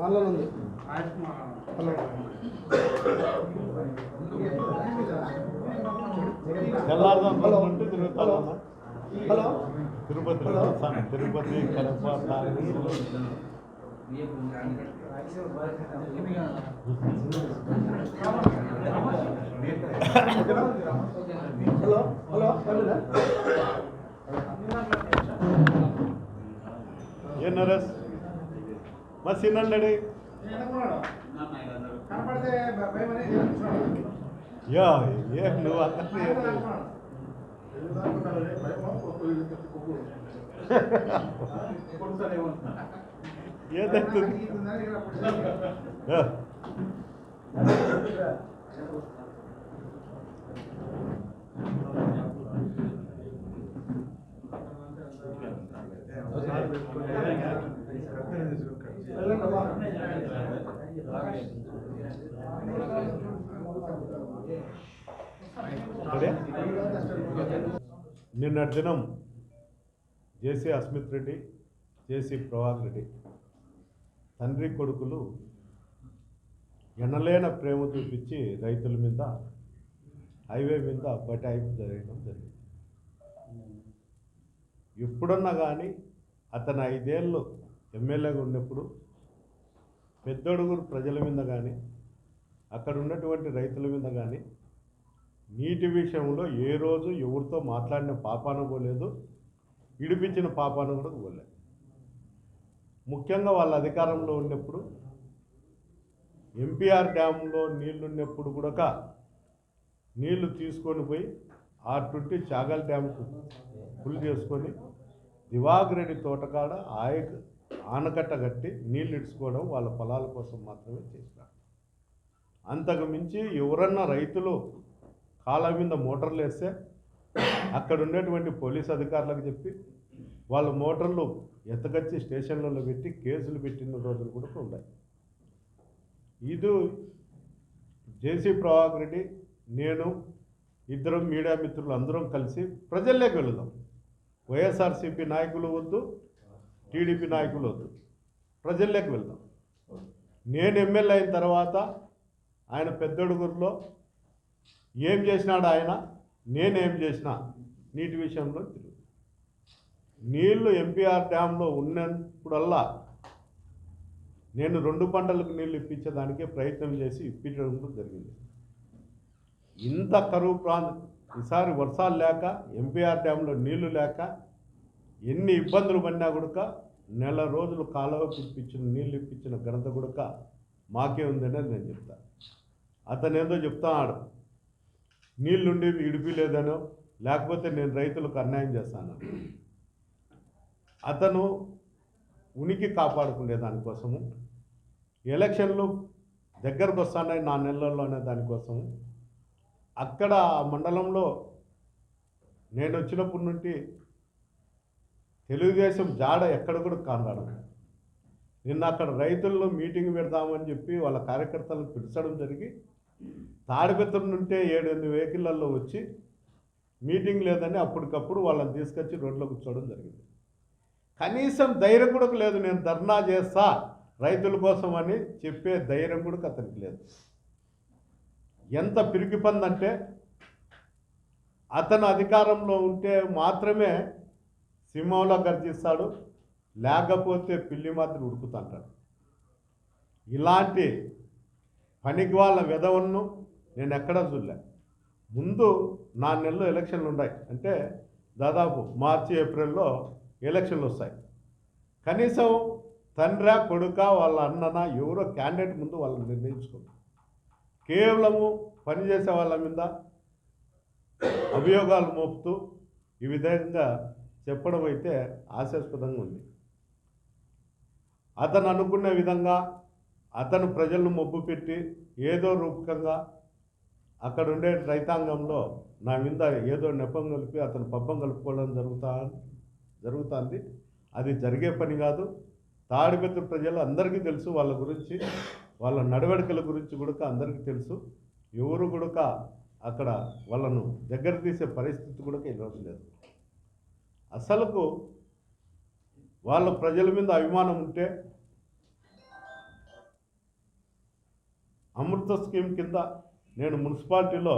Online ఉంది. Hello. Hello. Hello. Tirupati Tirupati Kadapa hello hello hello bus ಇನ್ನೊಂದು ನಡಿ. ಯೋ ಏನು ನೋವು? ಏನಾಯ್ತು? ఏ నిన్నటి దినం జేసీ అస్మిత్ రెడ్డి జేసీ ప్రభాకర్ రెడ్డి తండ్రి కొడుకులు ఎనలేన ప్రేమ చూపించి రైతుల మీద హైవే మీద బటాయింపు జరగడం జరిగింది. ఎప్పుడన్నా కానీ అతను ఐదేళ్ళు ఎమ్మెల్యేగా ఉన్నప్పుడు పెద్దడుగురు ప్రజల మీద కానీ అక్కడ ఉన్నటువంటి రైతుల మీద కానీ నీటి విషయంలో ఏ రోజు ఎవరితో మాట్లాడిన పాపాన పోలేదు ఇడిపించిన పాపాన కూడా పోలేదు ముఖ్యంగా వాళ్ళ అధికారంలో ఉన్నప్పుడు ఎంపీఆర్ డ్యాంలో నీళ్ళున్నప్పుడు కూడా నీళ్ళు తీసుకొని పోయి ఆ ట్వంటీ చాగల్ డ్యామ్కు ఫుల్ చేసుకొని దివాగిరెడ్డి తోటకాడ ఆయ ఆనకట్ట కట్టి నీళ్ళు ఇడుచుకోవడం వాళ్ళ పొలాల కోసం మాత్రమే చేసినారు అంతకు మించి ఎవరన్నా రైతులు కాళ్ళ మీద మోటార్లు వేస్తే అక్కడ ఉండేటువంటి పోలీస్ అధికారులకు చెప్పి వాళ్ళ మోటార్లు ఎతకచ్చి స్టేషన్లలో పెట్టి కేసులు పెట్టిన రోజులు కూడా ఉన్నాయి. ఇది జేసీ ప్రభాకర్ రెడ్డి నేను ఇద్దరం మీడియా మిత్రులు అందరం కలిసి ప్రజల్లోకి వెళదాం. వైఎస్ఆర్సీపీ నాయకులు వద్దు టీడీపీ నాయకులు వద్దు. ప్రజల్లోకి వెళ్దాం. నేను ఎమ్మెల్యే అయిన తర్వాత ఆయన పెద్దడుగురిలో ఏం చేసినాడు ఆయన నేనేం చేసిన నీటి విషయంలో తిరుగు. నీళ్ళు ఎంపీఆర్ డ్యాంలో ఉన్నప్పుడల్లా నేను రెండు పంటలకు నీళ్ళు ఇప్పించేదానికే ప్రయత్నం చేసి ఇప్పించడం జరిగింది. ఇంత కరువు ప్రాంతం ఈసారి వర్షాలు లేక ఎంపీఆర్ డ్యాంలో నీళ్ళు లేక ఎన్ని ఇబ్బందులు పడినా కూడా నెల రోజులు కాలువ ఇప్పించిన నీళ్ళు ఇప్పించిన ఘనత కూడా మాకే ఉందని నేను చెప్తా. అతను ఏదో చెప్తాడు నీళ్ళుండి ఇడిపిలేదనో లేకపోతే నేను రైతులకు అన్యాయం చేస్తాను. అతను ఉనికి కాపాడుకునే దానికోసము ఎలక్షన్లు దగ్గరకు వస్తానని నా నెలల్లోనే దానికోసము అక్కడ ఆ మండలంలో నేను వచ్చినప్పటి నుండి తెలుగుదేశం జాడ ఎక్కడ కూడా కానరాడు నిన్న అక్కడ రైతుల్లో మీటింగ్ పెడదామని చెప్పి వాళ్ళ కార్యకర్తలను పిలిచడం జరిగి తాడిపెత్తడం నుంటే ఏడెనిమిది వెహికల్లో వచ్చి మీటింగ్ లేదని అప్పటికప్పుడు వాళ్ళని తీసుకొచ్చి రోడ్లో కూర్చోవడం జరిగింది. కనీసం ధైర్యం కూడా లేదు నేను ధర్నా చేస్తా రైతుల కోసం అని చెప్పే ధైర్యం కూడా అతనికి లేదు. ఎంత పిరికి పందంటే అతను అధికారంలో ఉంటే మాత్రమే సింహంలో గర్జిస్తాడు లేకపోతే పిల్లి మాత్రం ఉడుకుతుంటాడు. ఇలాంటి పనికి వాళ్ళ విధవలను నేను ఎక్కడా చూడలే. ముందు నా నెలలో ఎలక్షన్లు ఉన్నాయి. అంటే దాదాపు మార్చి ఏప్రిల్లో ఎలక్షన్లు వస్తాయి. కనీసం తండ్రి కొడుక వాళ్ళ అన్నన ఎవరో క్యాండిడేట్ ముందు వాళ్ళని నిర్ణయించుకుంటారు కేవలము పనిచేసే వాళ్ళ మీద అభియోగాలు మోపుతూ ఈ విధంగా చెప్పడం అయితే ఆశాస్పదంగా ఉంది. అతను అనుకున్న విధంగా అతను ప్రజలను మొబ్బు పెట్టి ఏదో రూపకంగా అక్కడ ఉండే రైతాంగంలో నా మీద ఏదో నెపం కలిపి అతను పబ్బం కలుపుకోవడం జరుగుతా జరుగుతుంది. అది జరిగే పని కాదు. తాడిపెత్తు ప్రజలు అందరికీ తెలుసు వాళ్ళ గురించి వాళ్ళ నడవడికల గురించి కూడా అందరికీ తెలుసు. ఎవరు కూడా అక్కడ వాళ్ళను దగ్గర తీసే పరిస్థితి కూడా ఈరోజు లేదు. అసలుకు వాళ్ళ ప్రజల మీద అభిమానం ఉంటే అమృత స్కీమ్ కింద నేను మున్సిపాలిటీలో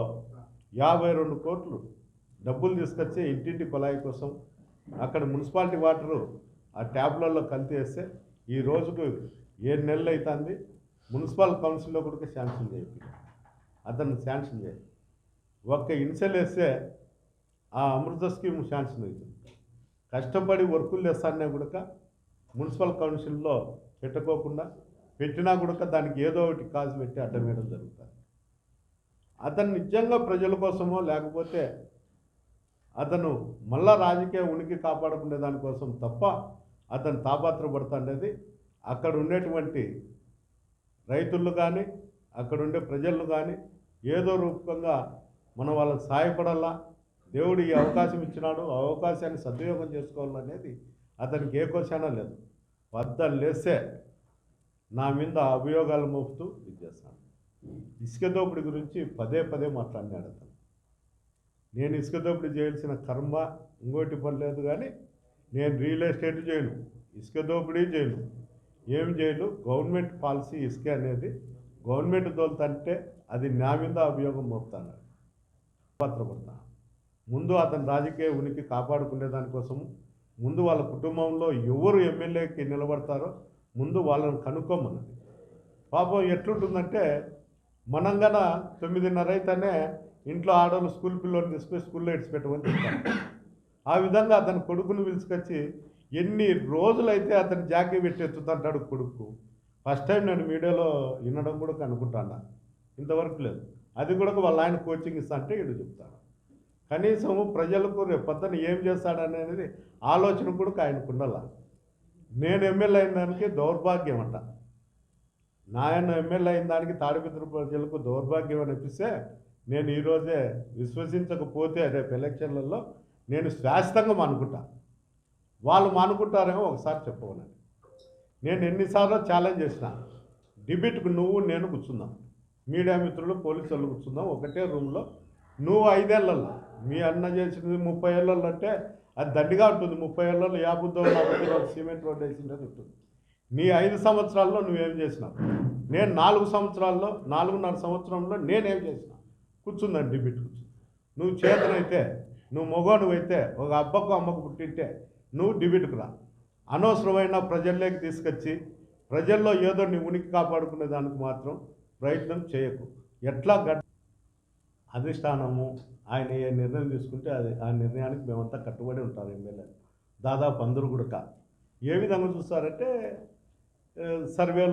యాభై రెండు కోట్లు డబ్బులు తీసుకొచ్చి ఇంటింటి కుళాయి కోసం అక్కడ మున్సిపాలిటీ వాటరు ఆ ట్యాబ్లలో కలిసి వేస్తే ఈ రోజుకు ఏడు నెలలు అవుతుంది మున్సిపల్ కౌన్సిల్లో కూడా శాంక్షన్ చేయాలి అతను శాంక్షన్ చేయాలి ఒక్క ఇన్సెల్ వేస్తే ఆ అమృత స్కీమ్ శాంక్షన్ అవుతుంది. కష్టపడి వర్కులు చేస్తానే కూడా మున్సిపల్ కౌన్సిల్లో పెట్టుకోకుండా పెట్టినా కూడా దానికి ఏదో ఒకటి కాజు పెట్టి అడ్డం వేయడం జరుగుతుంది. అతను నిజంగా ప్రజల కోసమో లేకపోతే అతను మళ్ళా రాజకీయ ఉనికి కాపాడుకునే దానికోసం తప్ప అతను తాపాత్రపడుతుండేది అక్కడ ఉండేటువంటి రైతులు కానీ అక్కడ ఉండే ప్రజలు కానీ ఏదో రూపకంగా మనం వాళ్ళకి సహాయపడాలా? దేవుడు ఈ అవకాశం ఇచ్చినాడు. ఆ అవకాశాన్ని సద్వినియోగం చేసుకోవాలనేది అతనికి ఏ కోశాన లేదు. వద్ద లేస్తే నా మీద అభియోగాలు మోపుతూ ఇచ్చేస్తాను ఇసుకదోపిడి ఇసుక గురించి పదే పదే మాట్లాడినాడు అతను. నేను ఇసుకదోపిడి చేయాల్సిన కర్మ ఇంకోటి పని లేదు కానీ నేను రియల్ ఎస్టేట్ చేయను. ఇసుక దోపిడీ చేయను. ఏం చేయను? గవర్నమెంట్ పాలసీ ఇసుక అనేది గవర్నమెంట్ తోలుతంటే అది నా మీద అభియోగం మోపుతాను. పత్రపడతా ముందు అతని రాజకీయ ఉనికి కాపాడుకునే దానికోసము ముందు వాళ్ళ కుటుంబంలో ఎవరు ఎమ్మెల్యేకి నిలబడతారో ముందు వాళ్ళని కనుక్కోమన్నది. పాపం ఎట్లుంటుందంటే మనం గన తొమ్మిదిన్నర అయితేనే ఇంట్లో ఆడవాళ్ళు స్కూల్ పిల్లల్ని తీసుకొని స్కూల్లో ఇడిచిపెట్టమని చెప్తారు. ఆ విధంగా అతని కొడుకుని పిలుచుకొచ్చి ఎన్ని రోజులైతే అతని జాకీ పెట్టి ఎత్తుతుంటాడు కొడుకు? ఫస్ట్ టైం నేను మీడియాలో వినడం కూడా అనుకుంటాను ఇంతవరకు లేదు. అది కూడా వాళ్ళ ఆయన కోచింగ్ ఇస్తా అంటే ఇడు చెప్తాడు. కనీసం ప్రజలకు రేపు పొద్దున ఏం చేస్తాడనేది ఆలోచన కూడా ఆయనకు ఉండాల. నేను ఎమ్మెల్యే అయిన దానికి దౌర్భాగ్యం అంట. నాయన ఎమ్మెల్యే అయిన దానికి తాడిపిత్ర ప్రజలకు దౌర్భాగ్యం అనిపిస్తే నేను ఈరోజే విశ్వసించకపోతే రేపు ఎలక్షన్లలో నేను శాశ్వతంగా మానుకుంటా. వాళ్ళు మానుకుంటారేమో ఒకసారి చెప్పవనండి నేను ఎన్నిసార్లు ఛాలెంజ్ చేసిన. డిబేట్కు నువ్వు నేను కూర్చుందాం మీడియా మిత్రులు పోలీసు వాళ్ళు కూర్చుందాం ఒకటే రూమ్లో. నువ్వు ఐదేళ్ళలో మీ అన్న చేసినది ముప్పై ఏళ్ళల్లో అంటే అది దండిగా ఉంటుంది. ముప్పై ఏళ్ళలో యాభుద్దో నలభై రోజులు సిమెంట్ రోడ్ వేసిండేది ఉంటుంది. నీ ఐదు సంవత్సరాల్లో నువ్వేం చేసినావు? నేను నాలుగు సంవత్సరాల్లో నాలుగున్నర సంవత్సరంలో నేనేం చేసిన? కూర్చుందండి డిబిట్ కూర్చుంది నువ్వు చేతనైతే నువ్వు మొగోడు అయితే ఒక అబ్బకు అమ్మకు పుట్టింటే నువ్వు డిబిట్కు రా. అనవసరమైన ప్రజల్లోకి తీసుకొచ్చి ప్రజల్లో ఏదో నీ ఉనికి కాపాడుకునే దానికి మాత్రం ప్రయత్నం చేయకు. ఎట్లా గడ్ అధిష్టానము ఆయన ఏ నిర్ణయం తీసుకుంటే అది ఆ నిర్ణయానికి మేమంతా కట్టుబడి ఉంటారు ఎమ్మెల్యే. దాదాపు అందరూ కూడా ఏ విధంగా చూస్తారంటే సర్వేలో